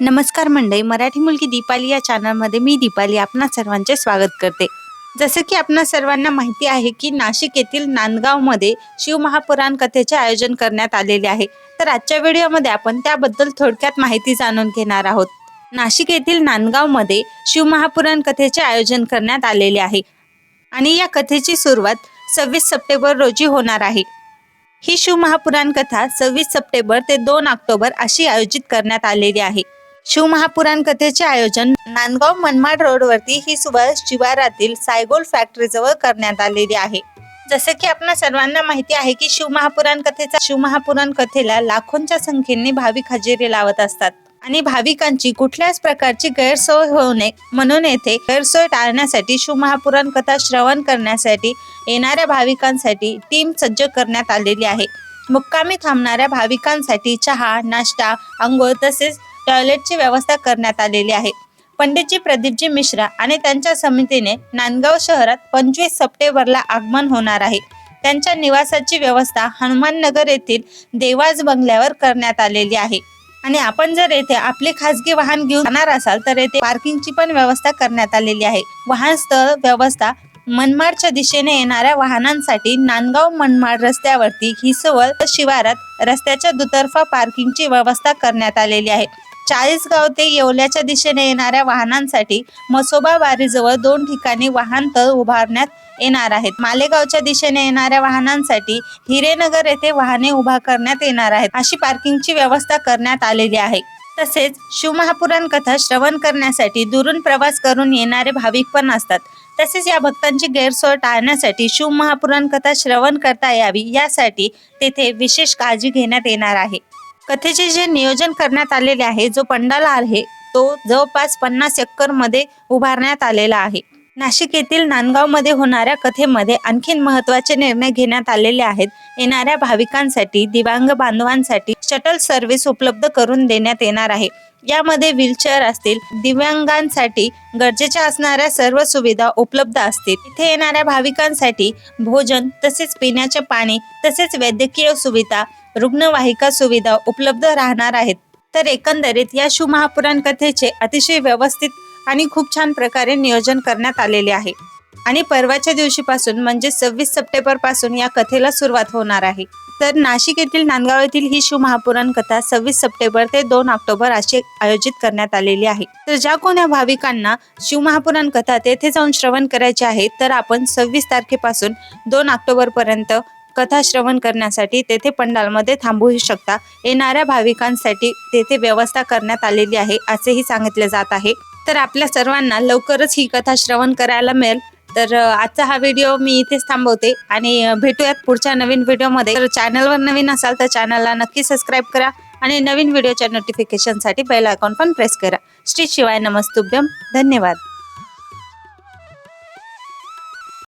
नमस्कार मंडळी मराठी मुलगी दीपाली या चॅनलमध्ये मी दीपाली आपणा सर्वांचे स्वागत करते. जसं की आपणा सर्वांना माहिती आहे की नाशिक येथील नांदगावमध्ये शिवमहापुराण कथेचे आयोजन करण्यात आलेले आहे. तर आजच्या व्हिडिओमध्ये आपण त्याबद्दल थोडक्यात माहिती जाणून घेणार आहोत. नाशिक येथील नांदगावमध्ये शिवमहापुराण कथेचे आयोजन करण्यात आलेले आहे. आणि या कथेची सुरुवात सव्वीस सप्टेंबर रोजी होणार आहे. ही शिवमहापुराण कथा सव्वीस सप्टेंबर ते दोन ऑक्टोबर अशी आयोजित करण्यात आलेली आहे. शिवमहापुराण कथेचे आयोजन नांदगाव मनमाड रोडवरती ही सुभाष शिवारातील सायगोल फॅक्टरी जवळ करण्यात आलेली आहे. जसं की आपल्या सर्वांना माहिती आहे की शिवमहापुराण कथेचा शिवमहापुराण कथेला लाखोंच्या संख्येने भाविक हजेरी लावत असतात. आणि भाविकांची कुठल्याच प्रकारची गैरसोय होऊ नये म्हणून येथे गैरसोय टाळण्यासाठी शिवमहापुराण कथा श्रवण करण्यासाठी येणाऱ्या भाविकांसाठी टीम सज्ज करण्यात आलेली आहे. मुक्कामी थांबणाऱ्या भाविकांसाठी चहा नाश्ता आंघोळ तसेच टॉयलेटची व्यवस्था करण्यात आलेली आहे. पंडितजी प्रदीपजी मिश्रा आणि त्यांच्या समितीने नांदगाव शहरात पंचवीस सप्टेंबरला आगमन होणार आहे. त्यांच्या निवासाची व्यवस्था हनुमाननगर येथील देवाज बंगल्यावर करण्यात आलेली आहे. आणि आपण जर येथे आपले खासगी वाहन घेऊन जाणार असाल तर येथे पार्किंगची पण व्यवस्था करण्यात आलेली आहे. वाहन स्थळ व्यवस्था मनमाडच्या दिशेने येणाऱ्या वाहनांसाठी नांदगाव मनमाड रस्त्यावरती हिसवळ शिवारात रस्त्याच्या दुतर्फा पार्किंगची व्यवस्था करण्यात आलेली आहे. चाळीसगाव ते येवल्याच्या दिशेने येणाऱ्या वाहनांसाठी मसोबा बारीजवळ दोन ठिकाणी वाहन तळ उभारण्यात येणार आहेत. मालेगावच्या दिशेने येणाऱ्या वाहनांसाठी हिरेनगर येथे वाहने उभा करण्यात येणार आहेत. अशी पार्किंगची व्यवस्था करण्यात आलेली आहे. तसेच शिवमहापुराण कथा श्रवण करण्यासाठी दुरून प्रवास करून येणारे भाविक पण असतात. तसेच या भक्तांची गैरसोय टाळण्यासाठी शिवमहापुराण कथा श्रवण करता यावी यासाठी तेथे विशेष काळजी घेण्यात येणार आहे. कथेचे जे नियोजन करण्यात आलेले आहे जो पंडाल आहे तो जवळपास पन्नास एकरमध्ये उभारण्यात आलेला आहे. नाशिक येथील नांदगावमध्ये होणाऱ्या कथेमध्ये आणखीन महत्त्वाचे निर्णय घेण्यात आलेले आहेत. येणाऱ्या भाविकांसाठी दिव्यांग बांधवांसाठी शटल सर्व्हिस उपलब्ध करून देण्यात येणार आहे. यामध्ये व्हीलचेअर असतील दिव्यांगांसाठी गरजेच्या असणाऱ्या सर्व सुविधा उपलब्ध असतील. इथे येणाऱ्या भाविकांसाठी भोजन तसेच पिण्याचे पाणी तसेच वैद्यकीय सुविधा रुग्णवाहिका सुविधा उपलब्ध राहणार आहेत. तर एकंदरीत या शिवमहापुराण कथेचे अतिशय व्यवस्थित आणि खूप छान प्रकारे नियोजन करण्यात आलेले आहे. आणि परवाच्या दिवशीपासून म्हणजे सव्वीस सप्टेंबरपासून या कथेला सुरुवात होणार आहे. तर नाशिक येथील नांदगाव येथील ही शिवमहापुराण कथा सव्वीस सप्टेंबर ते दोन ऑक्टोबर अशी आयोजित करण्यात आलेली आहे. तर ज्या कोण्या भाविकांना शिवमहापुराण कथा तेथे जाऊन श्रवण करायचे आहे तर आपण सव्वीस तारखेपासून दोन ऑक्टोबर पर्यंत कथा श्रवण करण्यासाठी तेथे पंडालमध्ये थांबूही शकता. येणाऱ्या भाविकांसाठी तेथे व्यवस्था करण्यात आलेली आहे असेही सांगितले जात आहे. तर आपल्या सर्वांना लवकरच ही कथा श्रवण करायला मिळेल. तर आजचा हा व्हिडिओ मी इथेच थांबवते आणि भेटूयात पुढच्या नवीन व्हिडिओमध्ये. तर चॅनलवर नवीन असाल तर चॅनलला नक्की सबस्क्राईब करा आणि नवीन व्हिडिओच्या नोटिफिकेशनसाठी बेल आयकॉन पण प्रेस करा. श्री शिवाय नमस्तुभ्यम. धन्यवाद.